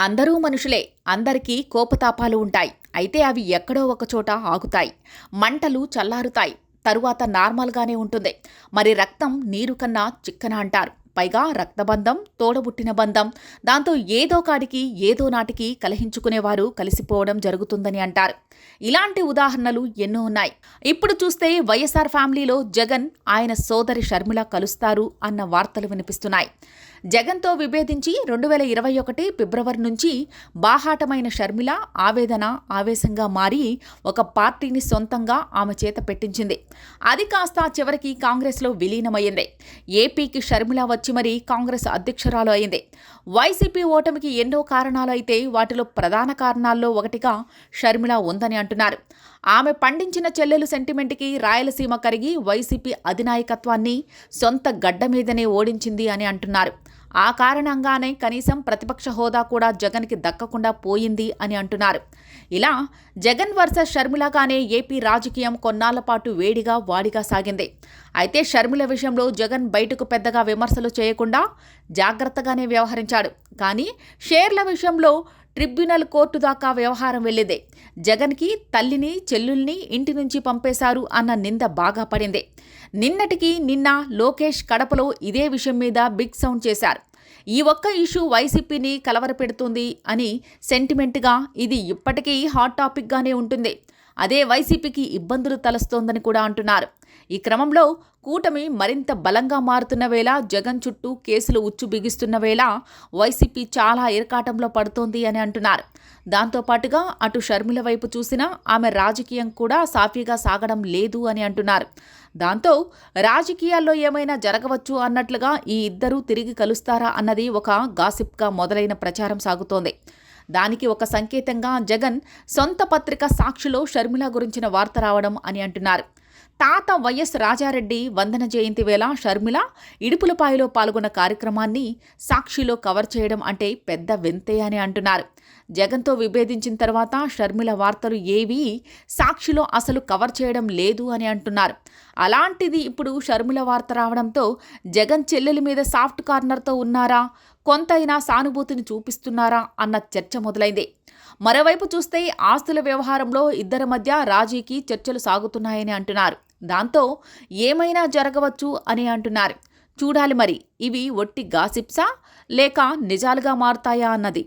అందరూ మనుషులే అందరికీ కోపతాపాలు ఉంటాయి. అయితే అవి ఎక్కడో ఒకచోట ఆగుతాయి. మంటలు చల్లారుతాయి. తరువాత నార్మల్గానే ఉంటుంది. మరి రక్తం నీరు కన్నా చిక్కన అంటారు. పైగా రక్తబంధం తోడబుట్టిన బంధం దాంతో ఏదో కాడికి ఏదో నాటికి కలహించుకునేవారు కలిసిపోవడం జరుగుతుందని అంటారు. ఇలాంటి ఉదాహరణలు ఎన్నో ఉన్నాయి. ఇప్పుడు చూస్తే వైఎస్ఆర్ ఫ్యామిలీలో జగన్ ఆయన సోదరి షర్మిల కలుస్తారు అన్న వార్తలు వినిపిస్తున్నాయి. జగన్తో విభేదించి రెండు వేల ఇరవై ఒకటి ఫిబ్రవరి నుంచి బాహాటమైన షర్మిల ఆవేదన ఆవేశంగా మారి ఒక పార్టీని సొంతంగా ఆమె చేత పెట్టించింది. అది కాస్త చివరికి కాంగ్రెస్లో విలీనమైంది ఏపీకి షర్మిల వచ్చి మరీ కాంగ్రెస్ అధ్యక్షురాలు అయింది. వైసీపీ ఓటమికి ఎన్నో కారణాలు అయితే వాటిలో ప్రధాన కారణాల్లో ఒకటిగా షర్మిల ఉందని అంటున్నారు. ఆమె పండించిన చెల్లెలు సెంటిమెంట్కి రాయలసీమ కరిగి వైసీపీ అధినాయకత్వాన్ని సొంత గడ్డ మీదనే ఓడించింది అని అంటున్నారు. ఆ కారణంగానే కనీసం ప్రతిపక్ష హోదా కూడా జగన్కి దక్కకుండా పోయింది అని అంటున్నారు. ఇలా జగన్ వర్సెస్ షర్మిలగానే ఏపీ రాజకీయం కొన్నాళ్ళ పాటు వేడిగా వాడిగా సాగింది. అయితే షర్మిల విషయంలో జగన్ బయటకు పెద్దగా విమర్శలు చేయకుండా జాగ్రత్తగానే వ్యవహరించాడు. కానీ షేర్ల విషయంలో ట్రిబ్యునల్ కోర్టు దాకా వ్యవహారం వెళ్ళింది. జగన్కి తల్లిని చెల్లుల్ని ఇంటి నుంచి పంపేశారు అన్న నింద బాగా పడింది. నిన్నటికి నిన్న లోకేష్ కడపలో ఇదే విషయం మీద బిగ్ సౌండ్ చేశారు. ఈ ఒక్క ఇష్యూ వైసీపీని కలవరపెడుతుంది అని సెంటిమెంట్గా ఇది ఇప్పటికీ హాట్ టాపిక్గానే ఉంటుంది. అదే వైసీపీకి ఇబ్బందులు తలస్తోందని కూడా అంటున్నారు. ఈ క్రమంలో కూటమి మరింత బలంగా మారుతున్న వేళ జగన్ చుట్టూ కేసులు ఉచ్చు బిగిస్తున్న వేళ వైసీపీ చాలా ఇరకాటంలో పడుతోంది అని అంటున్నారు. దాంతోపాటుగా అటు షర్మిల వైపు చూసినా ఆమె రాజకీయం కూడా సాఫీగా సాగడం లేదు అని అంటున్నారు. దాంతో రాజకీయాల్లో ఏమైనా జరగవచ్చు అన్నట్లుగా ఈ ఇద్దరూ తిరిగి కలుస్తారా అన్నది ఒక గాసిప్గా మొదలైన ప్రచారం సాగుతోంది. దానికి ఒక సంకేతంగా జగన్ సొంత పత్రిక సాక్షిలో షర్మిల గురించిన వార్త రావడం అని అంటున్నారు. తాత వైఎస్ రాజారెడ్డి వందన జయంతి వేళ షర్మిల ఇడుపులపాయలో పాల్గొన్న కార్యక్రమాన్ని సాక్షిలో కవర్ చేయడం అంటే పెద్ద వింతే అని అంటున్నారు. జగన్తో విభేదించిన తర్వాత షర్మిల వార్తలు ఏవీ సాక్షిలో అసలు కవర్ చేయడం లేదు అని అంటున్నారు. అలాంటిది ఇప్పుడు షర్మిల వార్త రావడంతో జగన్ చెల్లెలి మీద సాఫ్ట్ కార్నర్తో ఉన్నారా? కొంతైనా సానుభూతిని చూపిస్తున్నారా? అన్న చర్చ మొదలైంది. మరోవైపు చూస్తే ఆస్తుల వ్యవహారంలో ఇద్దరి మధ్య రాజీకి చర్చలు సాగుతున్నాయని అంటున్నారు. దాంతో ఏమైనా జరగవచ్చు అని అంటున్నారు. చూడాలి మరి ఇవి ఒట్టి గాసిప్సా లేక నిజాలుగా మారుతాయా అన్నది.